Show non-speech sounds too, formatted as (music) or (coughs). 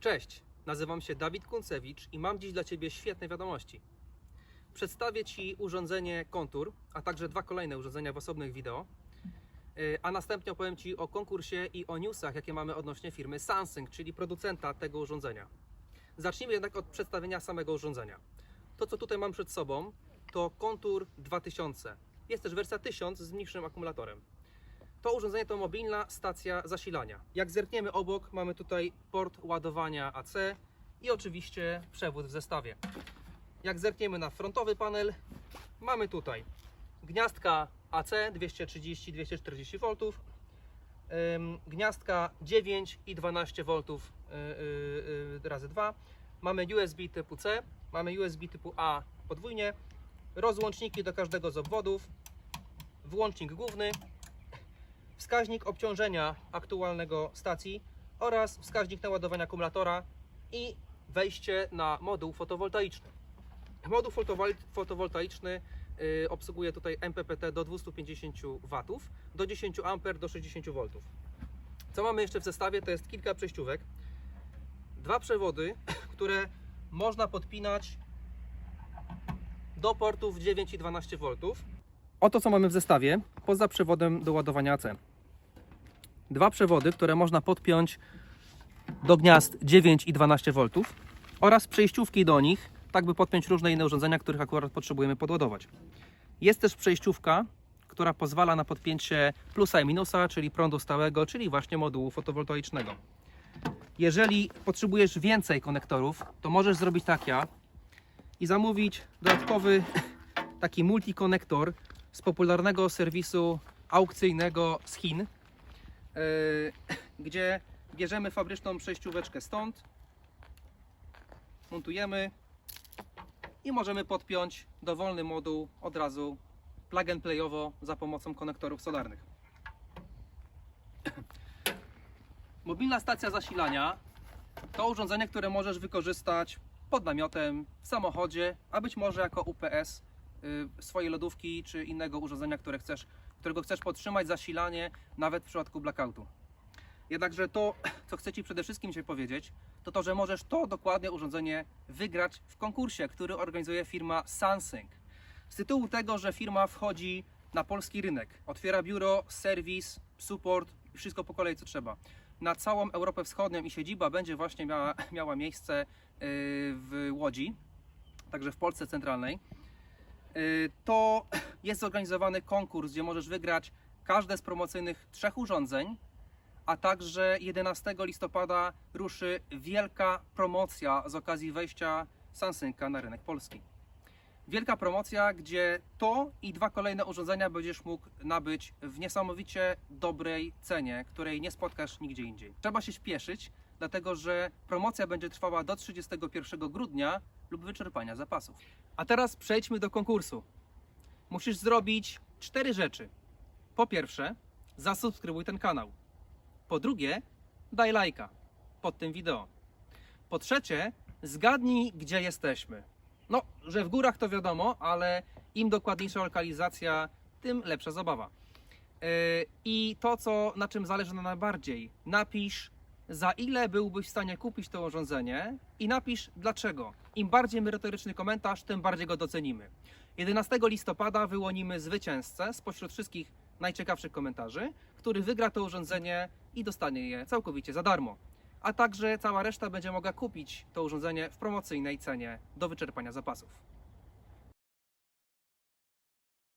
Cześć, nazywam się Dawid Kuncewicz i mam dziś dla Ciebie świetne wiadomości. Przedstawię Ci urządzenie Kontur, a także dwa kolejne urządzenia w osobnych wideo, Yy, a następnie opowiem Ci o konkursie i o newsach, jakie mamy odnośnie firmy Samsung, czyli producenta tego urządzenia. Zacznijmy jednak od przedstawienia samego urządzenia. To, co tutaj mam przed sobą, to Kontur 2000. Jest też wersja 1000 z mniejszym akumulatorem. To urządzenie to mobilna stacja zasilania. Jak zerkniemy obok, mamy tutaj port ładowania AC i oczywiście przewód w zestawie. Jak zerkniemy na frontowy panel, mamy tutaj gniazdka AC 230-240 V, gniazdka 9 i 12 V yy, yy, yy, razy 2. Mamy USB typu C, mamy USB typu A podwójnie, rozłączniki do każdego z obwodów, włącznik główny, wskaźnik obciążenia aktualnego stacji oraz wskaźnik naładowania akumulatora i wejście na moduł fotowoltaiczny. Moduł fotowol- fotowoltaiczny y, obsługuje tutaj MPPT do 250 W, do 10 A do 60 V. Co mamy jeszcze w zestawie? To jest kilka przejściówek, dwa przewody, (coughs) które można podpinać do portów 9 i 12 V. Oto co mamy w zestawie, poza przewodem do ładowania AC. Dwa przewody, które można podpiąć do gniazd 9 i 12 V oraz przejściówki do nich, tak by podpiąć różne inne urządzenia, których akurat potrzebujemy podładować. Jest też przejściówka, która pozwala na podpięcie plusa i minusa, czyli prądu stałego, czyli właśnie modułu fotowoltaicznego. Jeżeli potrzebujesz więcej konektorów, to możesz zrobić tak ja i zamówić dodatkowy (laughs) taki multikonektor z popularnego serwisu aukcyjnego z Chin, yy, gdzie bierzemy fabryczną przejścióweczkę stąd, montujemy i możemy podpiąć dowolny moduł od razu plug and playowo za pomocą konektorów solarnych. (clears throat) Mobilna stacja zasilania to urządzenie, które możesz wykorzystać pod namiotem, w samochodzie, a być może jako UPS swojej lodówki czy innego urządzenia, które chcesz, którego chcesz podtrzymać zasilanie nawet w przypadku blackoutu. Jednakże to, (clears throat) co chcę Ci przede wszystkim dzisiaj powiedzieć, to to, że możesz to dokładnie urządzenie wygrać w konkursie, który organizuje firma Samsung. Z tytułu tego, że firma wchodzi na polski rynek, otwiera biuro, serwis, support, wszystko po kolei co trzeba. Na całą Europę Wschodnią i siedziba będzie właśnie miała, miała miejsce yy, w Łodzi, także w Polsce Centralnej. Yy, To jest zorganizowany konkurs, gdzie możesz wygrać każde z promocyjnych trzech urządzeń, a także 11 listopada ruszy wielka promocja z okazji wejścia Samsunga na rynek polski. Wielka promocja, gdzie to i dwa kolejne urządzenia będziesz mógł nabyć w niesamowicie dobrej cenie, której nie spotkasz nigdzie indziej. Trzeba się śpieszyć, dlatego że promocja będzie trwała do 31 grudnia lub wyczerpania zapasów. A teraz przejdźmy do konkursu. Musisz zrobić cztery rzeczy. Po pierwsze, zasubskrybuj ten kanał. Po drugie, daj lajka pod tym wideo. Po trzecie, zgadnij, gdzie jesteśmy. No, że w górach to wiadomo, ale im dokładniejsza lokalizacja, tym lepsza zabawa. Yy, I to, co, na czym zależy nam najbardziej, napisz, za ile byłbyś w stanie kupić to urządzenie i napisz dlaczego. Im bardziej merytoryczny komentarz, tym bardziej go docenimy. 11 listopada wyłonimy zwycięzcę spośród wszystkich najciekawszych komentarzy, który wygra to urządzenie i dostanie je całkowicie za darmo. A także cała reszta będzie mogła kupić to urządzenie w promocyjnej cenie do wyczerpania zapasów.